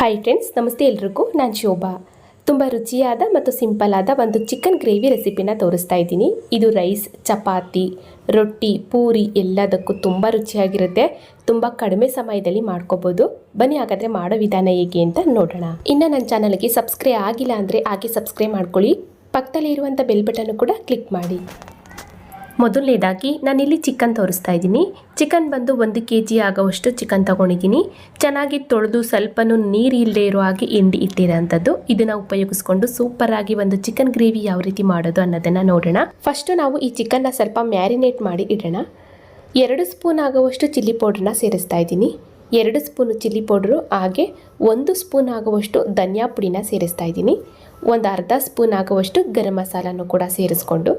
Hi friends ನಮಸ್ತೆ ಎಲ್ರಿಗೂ. ನಾನು ಶೋಭಾ. ತುಂಬ ರುಚಿಯಾದ ಮತ್ತು ಸಿಂಪಲ್ ಆದ ಒಂದು ಚಿಕನ್ ಗ್ರೇವಿ ರೆಸಿಪಿನ ತೋರಿಸ್ತಾ ಇದ್ದೀನಿ. ಇದು ರೈಸ್ ಚಪಾತಿ, ರೊಟ್ಟಿ, ಪೂರಿ ಎಲ್ಲದಕ್ಕೂ ತುಂಬ ರುಚಿಯಾಗಿರುತ್ತೆ. ತುಂಬ ಕಡಿಮೆ ಸಮಯದಲ್ಲಿ ಮಾಡ್ಕೋಬೋದು. ಬನ್ನಿ ಹಾಗಾದರೆ ಮಾಡೋ ವಿಧಾನ ಹೇಗೆ ಅಂತ ನೋಡೋಣ. ಇನ್ನು ನನ್ನ ಚಾನಲ್ಗೆ ಸಬ್ಸ್ಕ್ರೈಬ್ ಆಗಿಲ್ಲ ಅಂದರೆ ಹಾಗೆ ಸಬ್ಸ್ಕ್ರೈಬ್ ಮಾಡ್ಕೊಳ್ಳಿ. ಪಕ್ಕದಲ್ಲಿ ಇರುವಂಥ ಬೆಲ್ ಬಟನ್ನು ಕೂಡ ಕ್ಲಿಕ್ ಮಾಡಿ. ಮೊದಲನೇದಾಗಿ ನಾನಿಲ್ಲಿ ಚಿಕನ್ ತೋರಿಸ್ತಾ ಇದ್ದೀನಿ. ಚಿಕನ್ ಬಂದು ಒಂದು ಕೆ ಜಿ ಆಗೋವಷ್ಟು ಚಿಕನ್ ತಗೊಂಡಿದ್ದೀನಿ. ಚೆನ್ನಾಗಿ ತೊಳೆದು ಸ್ವಲ್ಪನೂ ನೀರು ಇಲ್ಲದೆ ಇರೋ ಹಾಗೆ ಹಿಂಡಿ ಇಟ್ಟಿರೋಂಥದ್ದು. ಇದನ್ನು ಉಪಯೋಗಿಸ್ಕೊಂಡು ಸೂಪರಾಗಿ ಒಂದು ಚಿಕನ್ ಗ್ರೇವಿ ಯಾವ ರೀತಿ ಮಾಡೋದು ಅನ್ನೋದನ್ನು ನೋಡೋಣ. ಫಸ್ಟು ನಾವು ಈ ಚಿಕನ್ನ ಸ್ವಲ್ಪ ಮ್ಯಾರಿನೇಟ್ ಮಾಡಿ ಇಡೋಣ. ಎರಡು ಸ್ಪೂನ್ ಆಗುವಷ್ಟು ಚಿಲ್ಲಿ ಪೌಡ್ರನ್ನ ಸೇರಿಸ್ತಾ ಇದ್ದೀನಿ. ಎರಡು ಸ್ಪೂನು ಚಿಲ್ಲಿ ಪೌಡ್ರು ಹಾಗೆ ಒಂದು ಸ್ಪೂನ್ ಆಗುವಷ್ಟು ಧನಿಯಾ ಪುಡಿನ ಸೇರಿಸ್ತಾ ಇದ್ದೀನಿ. ಒಂದು ಅರ್ಧ ಸ್ಪೂನ್ ಆಗುವಷ್ಟು ಗರಂ ಮಸಾಲನೂ ಕೂಡ ಸೇರಿಸ್ಕೊಂಡು,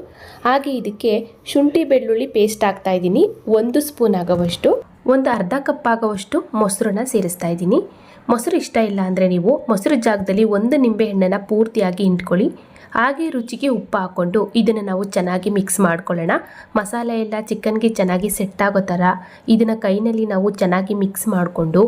ಹಾಗೆ ಇದಕ್ಕೆ ಶುಂಠಿ ಬೆಳ್ಳುಳ್ಳಿ ಪೇಸ್ಟ್ ಹಾಕ್ತಾ ಇದ್ದೀನಿ. ಒಂದು ಸ್ಪೂನ್ ಆಗುವಷ್ಟು, ಒಂದು ಅರ್ಧ ಕಪ್ ಆಗುವಷ್ಟು ಮೊಸರನ್ನ ಸೇರಿಸ್ತಾ ಇದ್ದೀನಿ. ಮೊಸರು ಇಷ್ಟ ಇಲ್ಲ ಅಂದರೆ ನೀವು ಮೊಸರು ಜಾಗದಲ್ಲಿ ಒಂದು ನಿಂಬೆ ಹಣ್ಣನ್ನು ಪೂರ್ತಿಯಾಗಿ ಹಿಂಡ್ಕೊಳ್ಳಿ. ಹಾಗೆ ರುಚಿಗೆ ಉಪ್ಪು ಹಾಕ್ಕೊಂಡು ಇದನ್ನು ನಾವು ಚೆನ್ನಾಗಿ ಮಿಕ್ಸ್ ಮಾಡ್ಕೊಳ್ಳೋಣ. ಮಸಾಲೆ ಎಲ್ಲ ಚಿಕನ್ಗೆ ಚೆನ್ನಾಗಿ ಸೆಟ್ ಆಗೋ ಥರ ಇದನ್ನು ಕೈನಲ್ಲಿ ನಾವು ಚೆನ್ನಾಗಿ ಮಿಕ್ಸ್ ಮಾಡಿಕೊಂಡು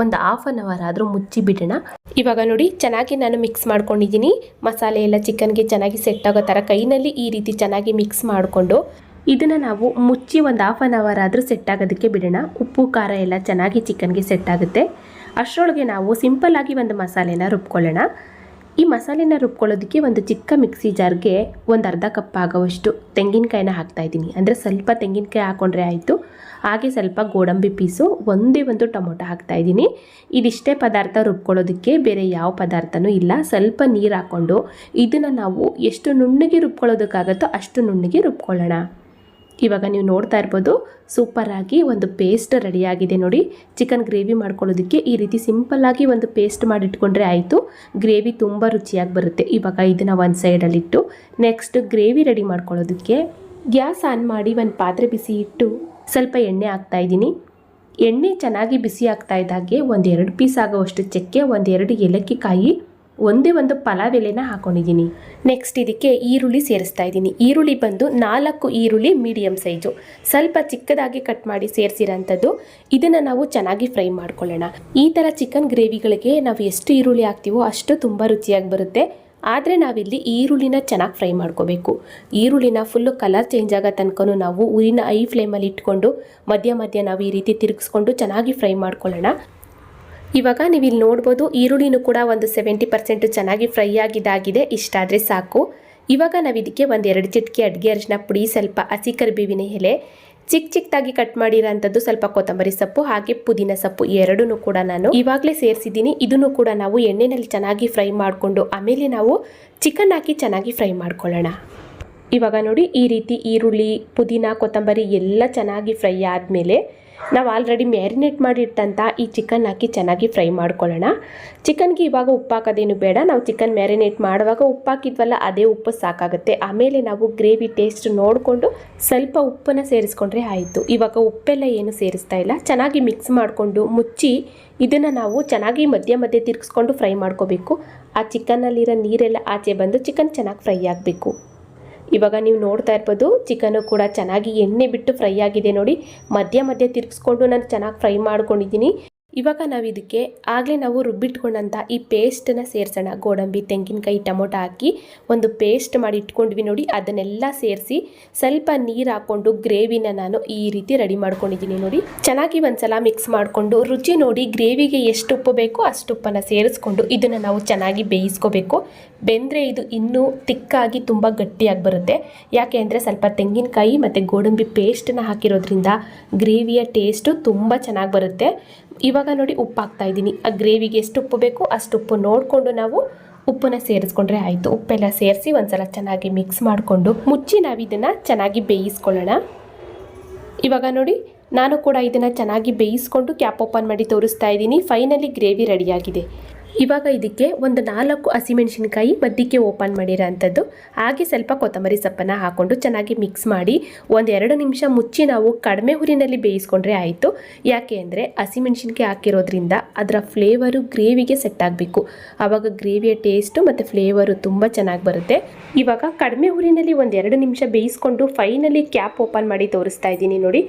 ಒಂದು ಹಾಫ್ ಅನ್ ಅವರ್ ಆದರೂ ಮುಚ್ಚಿ ಬಿಡೋಣ ಇವಾಗ ನೋಡಿ ಚೆನ್ನಾಗಿ ನಾನು ಮಿಕ್ಸ್ ಮಾಡ್ಕೊಂಡಿದ್ದೀನಿ. ಮಸಾಲೆ ಎಲ್ಲ ಚಿಕನ್ಗೆ ಚೆನ್ನಾಗಿ ಸೆಟ್ ಆಗೋ ಥರ ಕೈನಲ್ಲಿ ಈ ರೀತಿ ಚೆನ್ನಾಗಿ ಮಿಕ್ಸ್ ಮಾಡಿಕೊಂಡು ಇದನ್ನು ನಾವು ಮುಚ್ಚಿ ಒಂದು ಹಾಫ್ ಆನ್ ಅವರ್ ಆದರೂ ಸೆಟ್ ಆಗೋದಕ್ಕೆ ಬಿಡೋಣ. ಉಪ್ಪು, ಖಾರ ಎಲ್ಲ ಚೆನ್ನಾಗಿ ಚಿಕನ್ಗೆ ಸೆಟ್ ಆಗುತ್ತೆ. ಅಷ್ಟರೊಳಗೆ ನಾವು ಸಿಂಪಲ್ಲಾಗಿ ಒಂದು ಮಸಾಲೆನ ರುಬ್ಕೊಳ್ಳೋಣ. ಈ ಮಸಾಲೆನ ರುಬ್ಕೊಳ್ಳೋದಕ್ಕೆ ಒಂದು ಚಿಕ್ಕ ಮಿಕ್ಸಿ ಜಾರ್ಗೆ ಒಂದು ಅರ್ಧ ಕಪ್ ಆಗೋವಷ್ಟು ತೆಂಗಿನಕಾಯಿನ ಹಾಕ್ತಾ ಇದ್ದೀನಿ. ಅಂದರೆ ಸ್ವಲ್ಪ ತೆಂಗಿನಕಾಯಿ ಹಾಕ್ಕೊಂಡ್ರೆ ಆಯಿತು. ಹಾಗೆ ಸ್ವಲ್ಪ ಗೋಡಂಬಿ ಪೀಸು ಒಂದೇ ಒಂದು ಟೊಮೊಟೊ ಹಾಕ್ತಾ ಇದ್ದೀನಿ. ಇದಿಷ್ಟೇ ಪದಾರ್ಥ ರುಬ್ಕೊಳ್ಳೋದಕ್ಕೆ ಬೇರೆ ಯಾವ ಪದಾರ್ಥನೂ ಇಲ್ಲ. ಸ್ವಲ್ಪ ನೀರು ಹಾಕ್ಕೊಂಡು ಇದನ್ನು ನಾವು ಎಷ್ಟು ನುಣ್ಣಗೆ ರುಬ್ಕೊಳ್ಳೋದಕ್ಕಾಗತ್ತೋ ಅಷ್ಟು ನುಣ್ಣಗೆ ರುಬ್ಕೊಳ್ಳೋಣ. ಇವಾಗ ನೀವು ನೋಡ್ತಾ ಇರ್ಬೋದು ಸೂಪರಾಗಿ ಒಂದು ಪೇಸ್ಟ್ ರೆಡಿಯಾಗಿದೆ ನೋಡಿ. ಚಿಕನ್ ಗ್ರೇವಿ ಮಾಡ್ಕೊಳ್ಳೋದಕ್ಕೆ ಈ ರೀತಿ ಸಿಂಪಲ್ಲಾಗಿ ಒಂದು ಪೇಸ್ಟ್ ಮಾಡಿಟ್ಕೊಂಡ್ರೆ ಆಯಿತು. ಗ್ರೇವಿ ತುಂಬ ರುಚಿಯಾಗಿ ಬರುತ್ತೆ. ಇವಾಗ ಇದನ್ನು ಒಂದು ಸೈಡಲ್ಲಿಟ್ಟು ನೆಕ್ಸ್ಟ್ ಗ್ರೇವಿ ರೆಡಿ ಮಾಡ್ಕೊಳ್ಳೋದಕ್ಕೆ ಗ್ಯಾಸ್ ಆನ್ ಮಾಡಿ ಒಂದು ಪಾತ್ರೆ ಬಿಸಿ ಇಟ್ಟು ಸ್ವಲ್ಪ ಎಣ್ಣೆ ಹಾಕ್ತಾ ಇದ್ದೀನಿ. ಎಣ್ಣೆ ಚೆನ್ನಾಗಿ ಬಿಸಿ ಆಗ್ತಾ ಇದ್ದಾಗೆ ಒಂದೆರಡು ಪೀಸ್ ಆಗೋವಷ್ಟು ಚಕ್ಕೆ ಒಂದೆರಡು ಏಲಕ್ಕಿ ಕಾಯಿ ಒಂದೇ ಒಂದು ಪಲಾವ್ ಎಲೆನ ಹಾಕೊಂಡಿದ್ದೀನಿ. ನೆಕ್ಸ್ಟ್ ಇದಕ್ಕೆ ಈರುಳ್ಳಿ ಸೇರಿಸ್ತಾ ಇದ್ದೀನಿ. ಈರುಳ್ಳಿ ಬಂದು ನಾಲ್ಕು ಈರುಳ್ಳಿ ಮೀಡಿಯಮ್ ಸೈಜು ಸ್ವಲ್ಪ ಚಿಕ್ಕದಾಗಿ ಕಟ್ ಮಾಡಿ ಸೇರಿಸಿರೋಂಥದ್ದು. ಇದನ್ನು ನಾವು ಚೆನ್ನಾಗಿ ಫ್ರೈ ಮಾಡ್ಕೊಳ್ಳೋಣ. ಈ ಥರ ಚಿಕನ್ ಗ್ರೇವಿಗಳಿಗೆ ನಾವು ಎಷ್ಟು ಈರುಳ್ಳಿ ಹಾಕ್ತೀವೋ ಅಷ್ಟು ತುಂಬ ರುಚಿಯಾಗಿ ಬರುತ್ತೆ. ಆದರೆ ನಾವಿಲ್ಲಿ ಈರುಳ್ಳಿನ ಚೆನ್ನಾಗಿ ಫ್ರೈ ಮಾಡ್ಕೋಬೇಕು. ಈರುಳ್ಳಿನ ಫುಲ್ಲು ಕಲರ್ ಚೇಂಜ್ ಆಗೋ ತನಕನೂ ನಾವು ಊರಿನ ಐ ಫ್ಲೇಮಲ್ಲಿ ಇಟ್ಕೊಂಡು ಮಧ್ಯ ಮಧ್ಯ ನಾವು ಈ ರೀತಿ ತಿರುಗಿಸ್ಕೊಂಡು ಚೆನ್ನಾಗಿ ಫ್ರೈ ಮಾಡ್ಕೊಳ್ಳೋಣ. ಇವಾಗ ನೀವು ಇಲ್ಲಿ ನೋಡ್ಬೋದು ಈರುಳ್ಳಿನೂ ಕೂಡ ಒಂದು ಸೆವೆಂಟಿ ಪರ್ಸೆಂಟು ಚೆನ್ನಾಗಿ ಫ್ರೈ ಆಗಿದ್ದಾಗಿದೆ. ಇಷ್ಟಾದರೆ ಸಾಕು. ಇವಾಗ ನಾವು ಇದಕ್ಕೆ ಒಂದು ಎರಡು ಚಿಟಕಿ ಅಡುಗೆ ಅರಿಶಿನ ಪುಡಿ, ಸ್ವಲ್ಪ ಹಸಿ ಕರಿಬೇವಿನ ಎಲೆ ಚಿಕ್ಕ ಚಿಕ್ಕದಾಗಿ ಕಟ್ ಮಾಡಿರೋಂಥದ್ದು ಸ್ವಲ್ಪ ಕೊತ್ತಂಬರಿ ಸೊಪ್ಪು, ಹಾಗೆ ಪುದೀನ ಸೊಪ್ಪು ಎರಡೂ ಕೂಡ ನಾನು ಇವಾಗಲೇ ಸೇರಿಸಿದ್ದೀನಿ. ಇದನ್ನು ಕೂಡ ನಾವು ಎಣ್ಣೆಯಲ್ಲಿ ಚೆನ್ನಾಗಿ ಫ್ರೈ ಮಾಡಿಕೊಂಡು ಆಮೇಲೆ ನಾವು ಚಿಕನ್ ಹಾಕಿ ಚೆನ್ನಾಗಿ ಫ್ರೈ ಮಾಡ್ಕೊಳ್ಳೋಣ. ಇವಾಗ ನೋಡಿ ಈ ರೀತಿ ಈರುಳ್ಳಿ, ಪುದೀನ, ಕೊತ್ತಂಬರಿ ಎಲ್ಲ ಚೆನ್ನಾಗಿ ಫ್ರೈ ಆದಮೇಲೆ ನಾವು ಆಲ್ರೆಡಿ ಮ್ಯಾರಿನೇಟ್ ಮಾಡಿಟ್ಟಂಥ ಈ ಚಿಕನ್ ಹಾಕಿ ಚೆನ್ನಾಗಿ ಫ್ರೈ ಮಾಡ್ಕೊಳ್ಳೋಣ. ಚಿಕನ್ಗೆ ಇವಾಗ ಉಪ್ಪು ಹಾಕೋದೇನು ಬೇಡ, ನಾವು ಚಿಕನ್ ಮ್ಯಾರಿನೇಟ್ ಮಾಡುವಾಗ ಉಪ್ಪು ಹಾಕಿದ್ವಲ್ಲ, ಅದೇ ಉಪ್ಪು ಸಾಕಾಗುತ್ತೆ. ಆಮೇಲೆ ನಾವು ಗ್ರೇವಿ ಟೇಸ್ಟ್ ನೋಡಿಕೊಂಡು ಸ್ವಲ್ಪ ಉಪ್ಪನ್ನು ಸೇರಿಸ್ಕೊಂಡ್ರೆ ಆಯಿತು. ಇವಾಗ ಉಪ್ಪೆಲ್ಲ ಏನು ಸೇರಿಸ್ತಾ ಇಲ್ಲ, ಚೆನ್ನಾಗಿ ಮಿಕ್ಸ್ ಮಾಡಿಕೊಂಡು ಮುಚ್ಚಿ ಇದನ್ನು ನಾವು ಚೆನ್ನಾಗಿ ಮಧ್ಯ ಮಧ್ಯೆ ತಿರುಗಿಸ್ಕೊಂಡು ಫ್ರೈ ಮಾಡ್ಕೋಬೇಕು. ಆ ಚಿಕನ್ನಲ್ಲಿರೋ ನೀರೆಲ್ಲ ಆಚೆ ಬಂದು ಚಿಕನ್ ಚೆನ್ನಾಗಿ ಫ್ರೈ ಆಗಬೇಕು. ಇವಾಗ ನೀವು ನೋಡ್ತಾ ಇರ್ಬೋದು ಚಿಕನು ಕೂಡ ಚೆನ್ನಾಗಿ ಎಣ್ಣೆ ಬಿಟ್ಟು ಫ್ರೈ ಆಗಿದೆ ನೋಡಿ. ಮಧ್ಯ ಮಧ್ಯ ತಿರುಗಿಸ್ಕೊಂಡು ನಾನು ಚೆನ್ನಾಗಿ ಫ್ರೈ ಮಾಡ್ಕೊಂಡಿದ್ದೀನಿ. ಇವಾಗ ನಾವು ಇದಕ್ಕೆ ಆಗಲೇ ನಾವು ರುಬ್ಬಿಟ್ಕೊಂಡಂಥ ಈ ಪೇಸ್ಟನ್ನು ಸೇರಿಸೋಣ. ಗೋಡಂಬಿ, ತೆಂಗಿನಕಾಯಿ, ಟೊಮೊಟೊ ಹಾಕಿ ಒಂದು ಪೇಸ್ಟ್ ಮಾಡಿ ಇಟ್ಕೊಂಡ್ವಿ ನೋಡಿ, ಅದನ್ನೆಲ್ಲ ಸೇರಿಸಿ ಸ್ವಲ್ಪ ನೀರು ಹಾಕ್ಕೊಂಡು ಗ್ರೇವಿನ ನಾನು ಈ ರೀತಿ ರೆಡಿ ಮಾಡ್ಕೊಂಡಿದ್ದೀನಿ ನೋಡಿ. ಚೆನ್ನಾಗಿ ಒಂದ್ಸಲ ಮಿಕ್ಸ್ ಮಾಡಿಕೊಂಡು ರುಚಿ ನೋಡಿ ಗ್ರೇವಿಗೆ ಎಷ್ಟು ಉಪ್ಪು ಬೇಕೋ ಅಷ್ಟು ಉಪ್ಪನ್ನು ಸೇರಿಸ್ಕೊಂಡು ಇದನ್ನು ನಾವು ಚೆನ್ನಾಗಿ ಬೇಯಿಸ್ಕೋಬೇಕು. ಬೆಂದರೆ ಇದು ಇನ್ನೂ ತಿಕ್ಕಾಗಿ ತುಂಬ ಗಟ್ಟಿಯಾಗಿ ಬರುತ್ತೆ. ಯಾಕೆ ಅಂದರೆ ಸ್ವಲ್ಪ ತೆಂಗಿನಕಾಯಿ ಮತ್ತು ಗೋಡಂಬಿ ಪೇಸ್ಟನ್ನ ಹಾಕಿರೋದ್ರಿಂದ ಗ್ರೇವಿಯ ಟೇಸ್ಟು ತುಂಬ ಚೆನ್ನಾಗಿ ಬರುತ್ತೆ. ಇವಾಗ ನೋಡಿ ಉಪ್ಪು ಹಾಕ್ತಾ ಇದ್ದೀನಿ. ಆ ಗ್ರೇವಿಗೆ ಎಷ್ಟು ಉಪ್ಪು ಬೇಕೋ ಅಷ್ಟು ಉಪ್ಪು ನೋಡಿಕೊಂಡು ನಾವು ಉಪ್ಪನ್ನು ಸೇರಿಸ್ಕೊಂಡ್ರೆ ಆಯಿತು. ಉಪ್ಪೆಲ್ಲ ಸೇರಿಸಿ ಒಂದ್ಸಲ ಚೆನ್ನಾಗಿ ಮಿಕ್ಸ್ ಮಾಡಿಕೊಂಡು ಮುಚ್ಚಿ ನಾವು ಇದನ್ನು ಚೆನ್ನಾಗಿ ಬೇಯಿಸ್ಕೊಳ್ಳೋಣ. ಇವಾಗ ನೋಡಿ ನಾನು ಕೂಡ ಇದನ್ನು ಚೆನ್ನಾಗಿ ಬೇಯಿಸ್ಕೊಂಡು ಕ್ಯಾಪ್ ಓಪನ್ ಮಾಡಿ ತೋರಿಸ್ತಾ ಇದ್ದೀನಿ. ಫೈನಲಿ ಗ್ರೇವಿ ರೆಡಿಯಾಗಿದೆ ಇವಾಗ ಇದಕ್ಕೆ ಒಂದು ನಾಲ್ಕು ಹಸಿಮೆಣಸಿನ್ಕಾಯಿ ಮಧ್ಯಕ್ಕೆ ಓಪನ್ ಮಾಡಿರೋ ಅಂಥದ್ದು. ಹಾಗೆ ಸ್ವಲ್ಪ ಕೊತ್ತಂಬರಿ ಸೊಪ್ಪನ್ನು ಹಾಕ್ಕೊಂಡು ಚೆನ್ನಾಗಿ ಮಿಕ್ಸ್ ಮಾಡಿ ಒಂದು ಎರಡು ನಿಮಿಷ ಮುಚ್ಚಿ ನಾವು ಕಡಿಮೆ ಹುರಿನಲ್ಲಿ ಬೇಯಿಸ್ಕೊಂಡ್ರೆ ಆಯಿತು. ಯಾಕೆ ಅಂದರೆ ಹಸಿಮೆಣಸಿನ್ಕಾಯಿ ಹಾಕಿರೋದ್ರಿಂದ ಅದರ ಫ್ಲೇವರು ಗ್ರೇವಿಗೆ ಸೆಟ್ ಆಗಬೇಕು. ಆವಾಗ ಗ್ರೇವಿಯ ಟೇಸ್ಟು ಮತ್ತು ಫ್ಲೇವರು ತುಂಬ ಚೆನ್ನಾಗಿ ಬರುತ್ತೆ. ಇವಾಗ ಕಡಿಮೆ ಹುರಿನಲ್ಲಿ ಒಂದು ಎರಡು ನಿಮಿಷ ಬೇಯಿಸ್ಕೊಂಡು ಫೈನಲಿ ಕ್ಯಾಪ್ ಓಪನ್ ಮಾಡಿ ತೋರಿಸ್ತಾ ಇದ್ದೀನಿ ನೋಡಿ.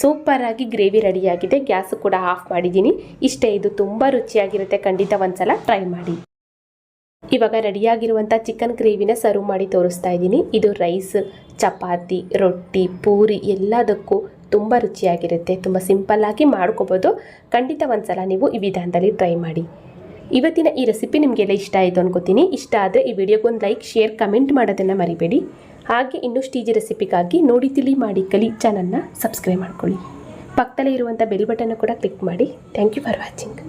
ಸೂಪರಾಗಿ ಗ್ರೇವಿ ರೆಡಿಯಾಗಿದೆ ಗ್ಯಾಸು ಕೂಡ ಆಫ್ ಮಾಡಿದ್ದೀನಿ. ಇಷ್ಟೇ, ಇದು ತುಂಬ ರುಚಿಯಾಗಿರುತ್ತೆ. ಖಂಡಿತ ಒಂದ್ಸಲ ಟ್ರೈ ಮಾಡಿ. ಇವಾಗ ರೆಡಿಯಾಗಿರುವಂಥ ಚಿಕನ್ ಗ್ರೇವಿನ ಸರ್ವ್ ಮಾಡಿ ತೋರಿಸ್ತಾ ಇದ್ದೀನಿ. ಇದು ರೈಸ್ ಚಪಾತಿ, ರೊಟ್ಟಿ, ಪೂರಿ ಎಲ್ಲದಕ್ಕೂ ತುಂಬ ರುಚಿಯಾಗಿರುತ್ತೆ. ತುಂಬ ಸಿಂಪಲ್ಲಾಗಿ ಮಾಡ್ಕೋಬೋದು. ಖಂಡಿತ ಒಂದ್ಸಲ ನೀವು ಈ ವಿಧಾನದಲ್ಲಿ ಟ್ರೈ ಮಾಡಿ. ಇವತ್ತಿನ ಈ ರೆಸಿಪಿ ನಿಮಗೆಲ್ಲ ಇಷ್ಟ ಆಯಿತು ಅನ್ಕೋತೀನಿ. ಇಷ್ಟ ಆದರೆ ಈ ವಿಡಿಯೋಗೊಂದು ಲೈಕ್ ಶೇರ್ ಕಮೆಂಟ್ ಮಾಡೋದನ್ನು ಮರಿಬೇಡಿ. ಹಾಗೆ ಇನ್ನಷ್ಟು ಸ್ಟೀಜಿ ರೆಸಿಪಿಗಾಗಿ ನೋಡಿ, ತಿಳಿ, ಮಾಡಿ, ಕಲಿ ಚಾನಲ್ನ ಸಬ್ಸ್ಕ್ರೈಬ್ ಮಾಡ್ಕೊಳ್ಳಿ. ಪಕ್ಕದಲ್ಲೇ ಇರುವಂಥ ಬೆಲ್ ಬಟನ್ನು ಕೂಡ ಕ್ಲಿಕ್ ಮಾಡಿ. Thank you for watching